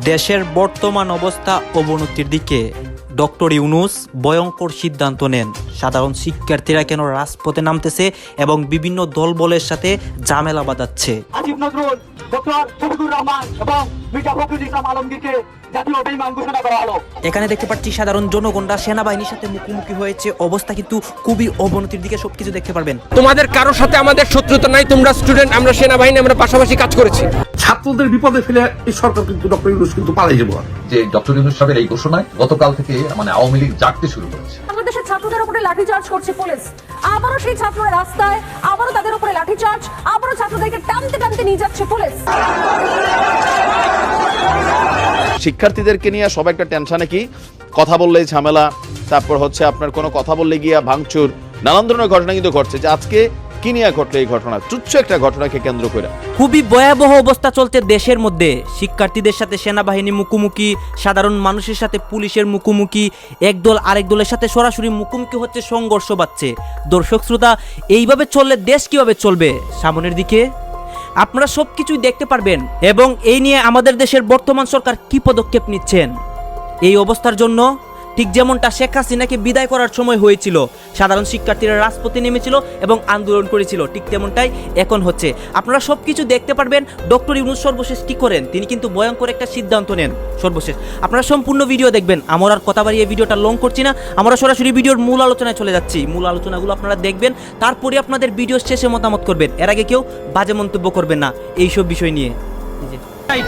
দেশের বর্তমান অবস্থা অবনতির দিকে ডক্টর ইউনুস ভয়ঙ্কর সিদ্ধান্ত নেন। সাধারণ শিক্ষার্থীরা কেন রাজপথে নামতেছে এবং বিভিন্ন দলবলের সাথে ঝামেলা বাঁধাচ্ছে? আসিফ নজরুল ডক্টর শফিকুর রহমান এবং মির্জা ফখরুল ইসলাম আলমগীরকে জাতীয় বেইমান ঘোষণা করা হলো। এখানে দেখতে পাচ্ছি সাধারণ জনগণরা সেনাবাহিনীর সাথে মুখোমুখি হয়েছে। অবস্থা কিন্তু খুবই অবনতির দিকে সবকিছু দেখতে পারবেন। তোমাদের কারোর সাথে আমাদের শত্রুতা নাই তোমরা স্টুডেন্ট আমরা সেনাবাহিনী আমরা পাশাপাশি কাজ করেছি। ছাত্রদের বিপদে ফেলে এই সরকার কিন্তু ডক্টর ইউনুস কিন্তু পালাই যাব। যে ডক্টর ইউনুস সাহেবের এই ঘোষণায় গতকাল থেকে মানে আওয়ামী লীগ জাগতে শুরু করেছে। বাংলাদেশের ছাত্রদের উপরে লাঠিচার্জ করছে পুলিশ। আবারও সেই ছাত্ররা রাস্তায় আবারও তাদের উপরে লাঠিচার্জ আবারও ছাত্রদেরকে টানতে টানতে নিয়ে যাচ্ছে পুলিশ। শিক্ষার্থীদেরকে নিয়ে সব একটা টেনশনে কি? কথা বললেই ঝামেলা তারপর হচ্ছে আপনার কোনো কথা বললে গিয়া ভাঙচুর। নানান ধরনের ঘটনা কিন্তু ঘটছে যে আজকে কি নিয়ে ঘটলো এই ঘটনা, তুচ্ছ একটা ঘটনাকে কেন্দ্র করে খুবই ভয়াবহ অবস্থা চলছে দেশের মধ্যে। শিক্ষার্থীদের সাথে সেনাবাহিনী মুখোমুখি, সাধারণ মানুষের সাথে পুলিশের মুখোমুখি, একদল আরেক দলের সাথে সরাসরি মুখোমুখি হচ্ছে সংঘর্ষ বাড়ছে। দর্শক শ্রোতা, এইভাবে চললে দেশ কীভাবে চলবে? সামনের দিকে আপনারা সব কিছুই দেখতে পারবেন এবং এই নিয়ে আমাদের দেশের বর্তমান সরকার কি পদক্ষেপ নিচ্ছেন? এই অবস্থার জন্য ঠিক যেমনটা শেখ হাসিনাকে বিদায় করার সময় হয়েছিল। সাধারণ শিক্ষার্থীরা রাজপথে নেমেছিল এবং আন্দোলন করেছিল। ঠিক তেমনটাই এখন হচ্ছে। আপনারা সব কিছু দেখতে পারবেন। ডক্টর ইউনুস সর্বশেষ কি করেন? তিনি কিন্তু ভয়ঙ্কর একটা সিদ্ধান্ত নেন সর্বশেষ। আপনারা সম্পূর্ণ ভিডিও দেখবেন। আমার আর কথা বাড়িয়ে ভিডিওটা লং করছি না। আমরা সরাসরি ভিডিওর মূল আলোচনায় চলে যাচ্ছি। মূল আলোচনাগুলো আপনারা দেখবেন। তারপরে আপনাদের ভিডিও শেষে মতামত করবেন। এর আগে কেউ বাজে মন্তব্য করবেন না। এইসব বিষয় নিয়ে। এই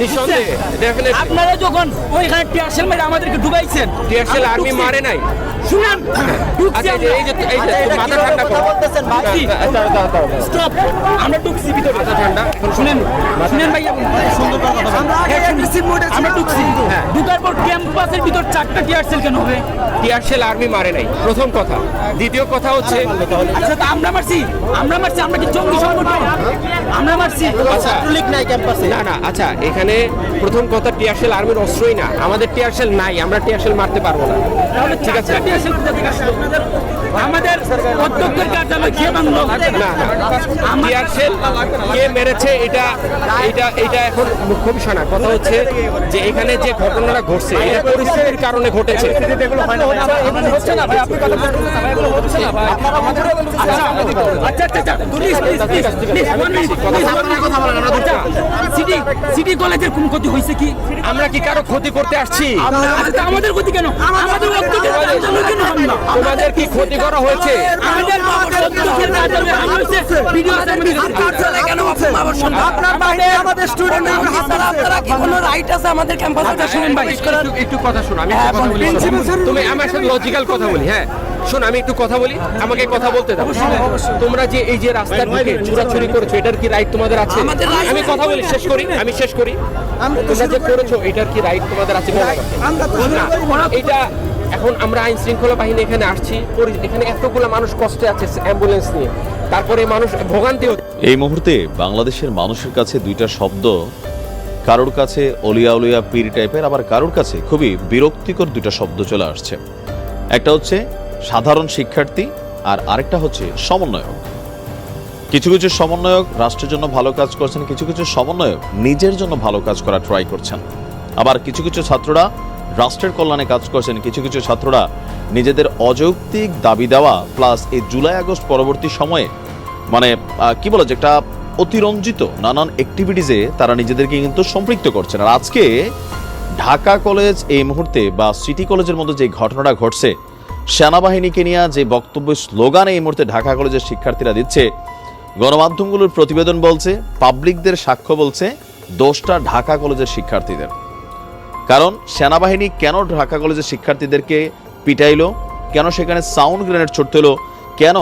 নিঃসন্দেহে ডেফিনেটলি আপনারা যখন ওইখানে টিয়ারশেল মেরে আমাদেরকে ডুবাইছেন টিয়ারশেল আর্মি মারে নাই। শুনেন আচ্ছা এই যে আমরা। এই যে মাথা ঠান্ডা করো। কি? Stop! আমরা ঢুকছি ভিতরে। মাথা ঠান্ডা। শুনেন শুনেন ভাইয়া সুন্দর কথা আমরা ঢুকছি। ঢুকার পর ক্যাম্পাসের ভিতর চারটা টিয়ারশেল কেন হবে? টিয়ারশেল আর্মি মারে নাই। প্রথম কথা। দ্বিতীয় কথা হচ্ছে আচ্ছা তা আমরা মারছি। আমরা মারছি আমরা কি জঙ্গি সংগঠন? আমরা মারছি। আচ্ছা। না না আচ্ছা এখানে প্রথম কথা টিয়ারশেল আর্মির অস্ত্রই না। আমাদের টিয়ারশেল নাই আমরা টিয়ারশেল মারতে পারব না। তাহলে ঠিক আছে? আসলো? আমাদের অধ্যক্ষের কার্যালয় কে বাংলো না টিয়ারশেল কে মেরেছে এটা এটা এটা এখন মুখ্য বিষয় না। কথা হচ্ছে যে এখানে যে ঘটনাটা ঘটছে এটা পরিস্থিতির কারণে ঘটেছে। হচ্ছে না ভাই আপনি কথা বলছেন না ভাই এগুলো হচ্ছে না ভাই। আচ্ছা আচ্ছা আচ্ছা আচ্ছা আচ্ছা সিটি কলেজের কোন ক্ষতি হয়েছে কি আমরা কি কারও ক্ষতি করতে আসছি আচ্ছা আমাদের ক্ষতি কেন আমাদের তোমাদের কি ক্ষতি করা হয়েছে আমাদের অধ্যক্ষের কার্যালয়ে হামলা হয়েছে ভিডিও কার্যালয় কেন আপনার বাইরে আমাদের স্টুডেন্ট আপনারা কি কোনো রাইট আছে আমাদের ক্যাম্পাসে শুনেন ভাই একটু একটু কথা শোনো আমি একটা কথা বলি তুমি আমার সাথে লজিক্যাল কথা বলি হ্যাঁ শোন আমি একটু কথা বলি আমাকে কথা বলতে দাও। তোমরা যে এই যে রাস্তা ঢুকে চুরাচুরি করেছ এটার কি রাইট তোমাদের আছে? আমি কথা বলি শেষ করি আমি শেষ করি। তোমরা যে করেছ এটার কি রাইট তোমাদের আছে? এটা এখন আমরা আইন শৃঙ্খলা বাহিনী এখানে আসছি এখানে এতগুলো মানুষ কষ্টে আছে অ্যাম্বুলেন্স নিয়ে। তারপরে মানুষ ভোগান্তি এই মুহূর্তে বাংলাদেশের মানুষের কাছে দুইটা শব্দ কারোর কাছে অলিয়া অলিয়া পীর টাইপের আবার কারোর কাছে খুবই বিরক্তিকর দুইটা শব্দ চলে আসছে। একটা হচ্ছে সাধারণ শিক্ষার্থী আর আরেকটা হচ্ছে সমন্বয়ক। কিছু কিছু সমন্বয়ক রাষ্ট্রের জন্য ভালো কাজ করছেন, কিছু কিছু সমন্বয়ক নিজের জন্য ভালো কাজ করা ট্রাই করছেন। আবার কিছু কিছু ছাত্ররা রাষ্ট্রের কল্যাণে কাজ করছেন, কিছু কিছু ছাত্ররা নিজেদের অযৌক্তিক দাবি দেওয়া প্লাস এই জুলাই আগস্ট পরবর্তী সময়ে মানে কি বলে যে একটা অতিরঞ্জিত নানান অ্যাক্টিভিটিসে তারা নিজেদেরকে কিন্তু সম্পৃক্ত করছেন। আর আজকে ঢাকা কলেজ এই মুহূর্তে বা সিটি কলেজের মধ্যে যে ঘটনাটা ঘটছে সেনাবাহিনীকে নিয়ে যে বক্তব্য স্লোগান এই মুহূর্তে ঢাকা কলেজের শিক্ষার্থীরা দিচ্ছে, গণমাধ্যমগুলোর প্রতিবেদন বলছে, পাবলিকদের সাক্ষ্য বলছে, দোষটা ঢাকা কলেজের শিক্ষার্থীদের। কারণ সেনাবাহিনী কেন ঢাকা কলেজের শিক্ষার্থীদেরকে পিটাইলো? কেন সেখানে সাউন্ড গ্রেনেড ছুটতে হলো? কেন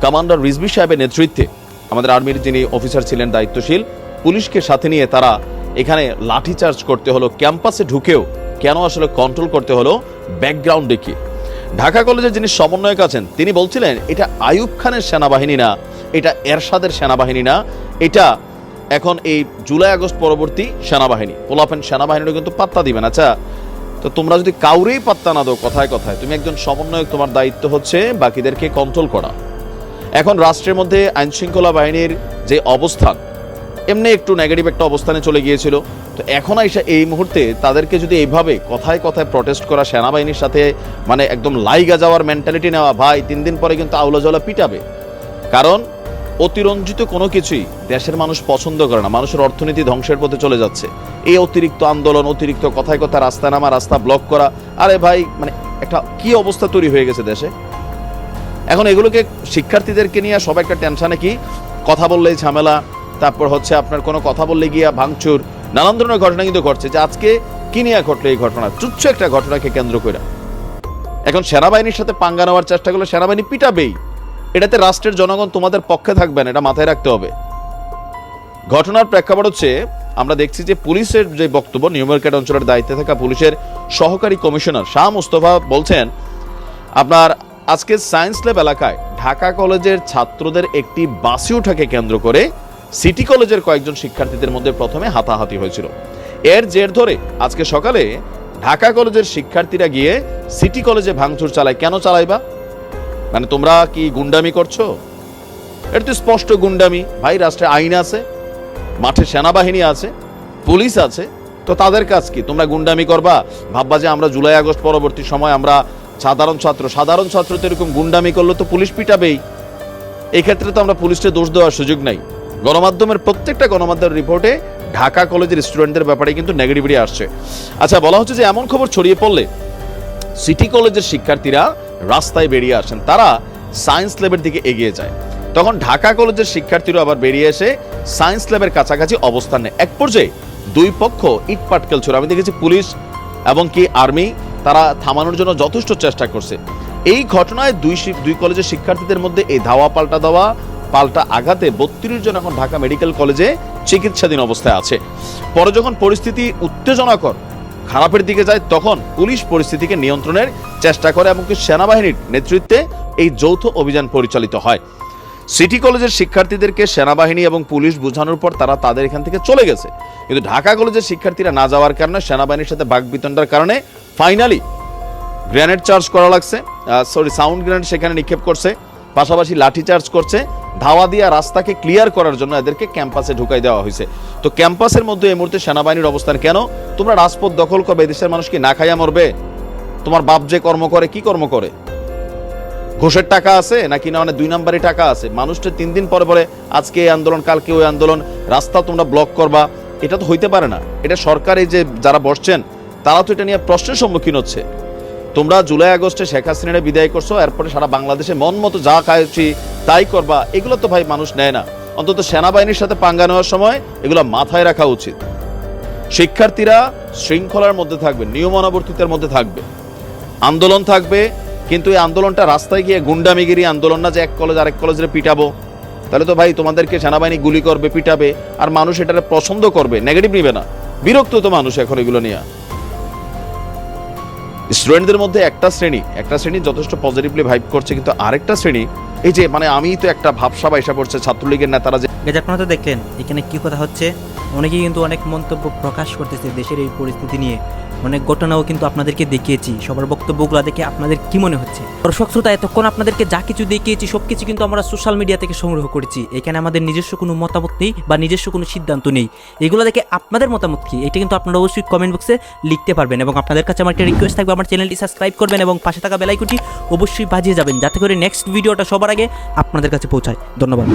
কমান্ডার রিজবি সাহেবের নেতৃত্বে আমাদের আর্মির যিনি অফিসার ছিলেন দায়িত্বশীল, পুলিশকে সাথে নিয়ে তারা এখানে লাঠিচার্জ করতে হলো, ক্যাম্পাসে ঢুকেও কেন আসলে কন্ট্রোল করতে হলো? ব্যাকগ্রাউন্ডে কি? ঢাকা কলেজের যিনি সমন্বয়ক আছেন, তিনি বলছিলেন, এটা আয়ুব খানের সেনাবাহিনী না, এটা এরশাদের সেনাবাহিনী না, এটা এখন এই জুলাই আগস্ট পরবর্তী সেনাবাহিনী। পোলাপেন সেনাবাহিনীরও কিন্তু পাত্তা দিবেন আচ্ছা তো তোমরা যদি কাউরেই পাত্তা না দাও কথায় কথায়, তুমি একজন সমন্বয়ক, তোমার দায়িত্ব হচ্ছে বাকিদেরকে কন্ট্রোল করা। এখন রাষ্ট্রের মধ্যে আইনশৃঙ্খলা বাহিনীর যে অবস্থান, এমনি একটু নেগেটিভ একটা অবস্থানে চলে গিয়েছিল। তো এখন আইসা এই মুহূর্তে তাদেরকে যদি এইভাবে কথায় কথায় প্রটেস্ট করা সেনাবাহিনীর সাথে মানে একদম লাইগা যাওয়ার মেন্টালিটি নেওয়া, ভাই, তিন দিন পরে কিন্তু আউলা জলা পিটাবে। কারণ অতিরঞ্জিত কোনো কিছুই দেশের মানুষ পছন্দ করে না, মানুষের অর্থনীতি ধ্বংসের পথে চলে যাচ্ছে। এই অতিরিক্ত আন্দোলন, অতিরিক্ত কথায় কথা রাস্তা নামা রাস্তা ব্লক করা, আরে ভাই মানে একটা কি অবস্থা তৈরি হয়ে গেছে দেশে? এখন এগুলোকে শিক্ষার্থীদেরকে নিয়ে সব একটা টেনশানে কি? কথা বললেই ঝামেলা, তারপর হচ্ছে আপনার কোনো কথা বললে গিয়া ভাঙচুর নানান ধরনের ঘটনা কিন্তু ঘটছে যে আজকে কি নিয়ে ঘটলো এই ঘটনা? তুচ্ছ একটা ঘটনাকে কেন্দ্র করে এখন সেনাবাহিনীর সাথে পাঙ্গা নেওয়ার চেষ্টা করলে সেনাবাহিনী পিটাবেই। এটাতে রাষ্ট্রের জনগণ তোমাদের পক্ষে থাকবেন এটা মাথায় রাখতে হবে। ঘটনার প্রেক্ষাপট হচ্ছে, আমরা দেখছি যে পুলিশের যে বক্তব্য, নিউ মার্কেট অঞ্চলের দায়িত্বে থাকা পুলিশের সহকারী কমিশনার শাহ মুস্তফা বলছেন, আপনার আজকে সায়েন্স ল্যাব এলাকায় ঢাকা কলেজের ছাত্রদের একটি বাসি ওঠাকে কেন্দ্র করে সিটি কলেজের কয়েকজন শিক্ষার্থীদের মধ্যে প্রথমে হাতাহাতি হয়েছিল। এর জের ধরে আজকে সকালে ঢাকা কলেজের শিক্ষার্থীরা গিয়ে সিটি কলেজে ভাঙচুর চালায়। কেন চালাইবা? মানে তোমরা কি গুন্ডামি করছ? এটা তো স্পষ্ট গুন্ডামি। ভাই, রাষ্ট্রে আইন আছে, মাঠে সেনাবাহিনী আছে, পুলিশ আছে, তো তাদের কাজ কি? তোমরা গুন্ডামি করবা? ভাববা যে আমরা জুলাই, আগস্ট পরবর্তী সময় আমরা সাধারণ ছাত্র। সাধারণ ছাত্র তো এরকম গুন্ডামি করলে তো পুলিশ পিটাবেই। এই ক্ষেত্রে তো আমরা পুলিশকে দোষ দেওয়ার সুযোগ নাই। গণমাধ্যমের প্রত্যেকটা গণমাধ্যমের রিপোর্টে ঢাকা কলেজের স্টুডেন্টদের ব্যাপারে কিন্তু নেগেটিভিটি আসছে। আচ্ছা বলা হচ্ছে যে এমন খবর ছড়িয়ে পড়লে সিটি কলেজের শিক্ষার্থীরা রাস্তায় বেরিয়ে আসেন। তারা সায়েন্স ল্যাবের দিকে এগিয়ে যায়। তখন ঢাকা কলেজের শিক্ষার্থীরা আবার বেরিয়ে এসে সায়েন্স ল্যাবের কাছাকাছি অবস্থান নেয়। এক পর্যায়ে দুই পক্ষ ইট পাটকেল ছোড়ে আমি দেখেছি পুলিশ এবং কি আর্মি তারা থামানোর জন্য যথেষ্ট চেষ্টা করছে। এই ঘটনায় দুই দুই কলেজের শিক্ষার্থীদের মধ্যে এই ধাওয়া পাল্টা দেওয়া পাল্টা আঘাতে বত্রিশ জন এখন ঢাকা মেডিকেল কলেজে চিকিৎসাধীন অবস্থায় আছে। পরে যখন পরিস্থিতি উত্তেজনাকর, খারাপের দিকে যায়, তখন পুলিশ পরিস্থিতিকে নিয়ন্ত্রণের চেষ্টা করে এমনকি সেনাবাহিনীর নেতৃত্বে এই যৌথ অভিযান পরিচালিত হয়। সিটি কলেজের শিক্ষার্থীদেরকে সেনাবাহিনী এবং পুলিশ বোঝানোর পর তারা তাদের এখান থেকে চলে গেছে। কিন্তু ঢাকা কলেজের শিক্ষার্থীরা না যাওয়ার কারণে সেনাবাহিনীর সাথে বাগবিতণ্ডার কারণে ফাইনালি গ্রেনেড চার্জ করা লাগছে। সরি সাউন্ড গ্রেনেড সেখানে নিক্ষেপ করছে। পাশাপাশি লাঠি চার্জ করছে। ধাওয়া দিয়া রাস্তাকে ক্লিয়ার করার জন্য এদেরকে ক্যাম্পাসে ঢুকাই দেওয়া হয়েছে। তো ক্যাম্পাসের মধ্যে এই মুহূর্তে সেনাবাহিনীর অবস্থান কেন? তোমরা রাজপথ দখল করবে দেশের মানুষ কি না খাইয়া মরবে? তোমার বাপ যে কর্ম করে, কি কর্ম করে? ঘোষের টাকা আছে নাকি না? মানে দুই নাম্বারই টাকা আছে। মানুষটা তিন দিন পরে পরে আজকে এই আন্দোলন, কালকে ওই আন্দোলন, রাস্তা তোমরা ব্লক করবা। এটা তো হইতে পারে না। এটা সরকার যে যারা বসছেন, তারা তো এটা নিয়ে প্রশ্নের সম্মুখীন হচ্ছে। তোমরা জুলাই আগস্টে শেখ হাসিনারে বিদায় করছ, এরপরে সারা বাংলাদেশে মন মতো যা খাইছি তাই করবা, এগুলো তো ভাই মানুষ নেয় না। অন্তত সেনাবাহিনীর সাথে পাঙ্গা নেওয়ার সময় এগুলো মাথায় রাখা উচিত। শিক্ষার্থীরা শৃঙ্খলার মধ্যে থাকবে, নিয়মানুবর্তিতার মধ্যে থাকবে। আন্দোলন থাকবে, কিন্তু এই আন্দোলনটা রাস্তায় গিয়ে গুন্ডামিগিরি আন্দোলন না যে এক কলেজ আরেক কলেজে পিটাবো। তাহলে তো ভাই তোমাদেরকে সেনাবাহিনী গুলি করবে, পিটাবে, আর মানুষ এটারে পছন্দ করবে নেগেটিভ নিবে না। বিরক্ত তো মানুষ এখন এগুলো নিয়ে। স্টুডেন্টদের মধ্যে একটা শ্রেণি একটা শ্রেণি যথেষ্ট পজিটিভলি ভাইব করছে, কিন্তু আরেকটা শ্রেণি এই যে মানে আমি তো একটা ভাবসা এসে করছে ছাত্রলীগের নেতারা যে গাইজ, আপনারা তো দেখলেন, এখানে কি কথা হচ্ছে? অনেকেই কিন্তু অনেক মন্তব্য প্রকাশ করতেছে দেশের এই পরিস্থিতি নিয়ে। অনেক ঘটনাও কিন্তু আপনাদেরকে দেখিয়েছি, সবার বক্তব্যগুলো দেখে আপনাদের কি মনে হচ্ছে? দর্শক শ্রোতা, এতক্ষণ আপনাদেরকে যা কিছু দেখিয়েছি সব কিছু কিন্তু আমরা সোশ্যাল মিডিয়া থেকে সংগ্রহ করেছি। এখানে আমাদের নিজস্ব কোনো মতামত নেই বা নিজস্ব কোনো সিদ্ধান্ত নেই। এগুলো দেখে আপনাদের মতামত কি? এটা কিন্তু আপনারা অবশ্যই কমেন্ট বক্সে লিখতে পারবেন এবং আপনাদের কাছে আমার একটা রিকোয়েস্ট থাকবে, আমার চ্যানেলটি সাবস্ক্রাইব করবেন এবং পাশে থাকা বেলাইকুটি অবশ্যই বাজিয়ে যাবেন, যাতে করে নেক্সট ভিডিওটা সবার আগে আপনাদের কাছে পৌঁছায়। ধন্যবাদ।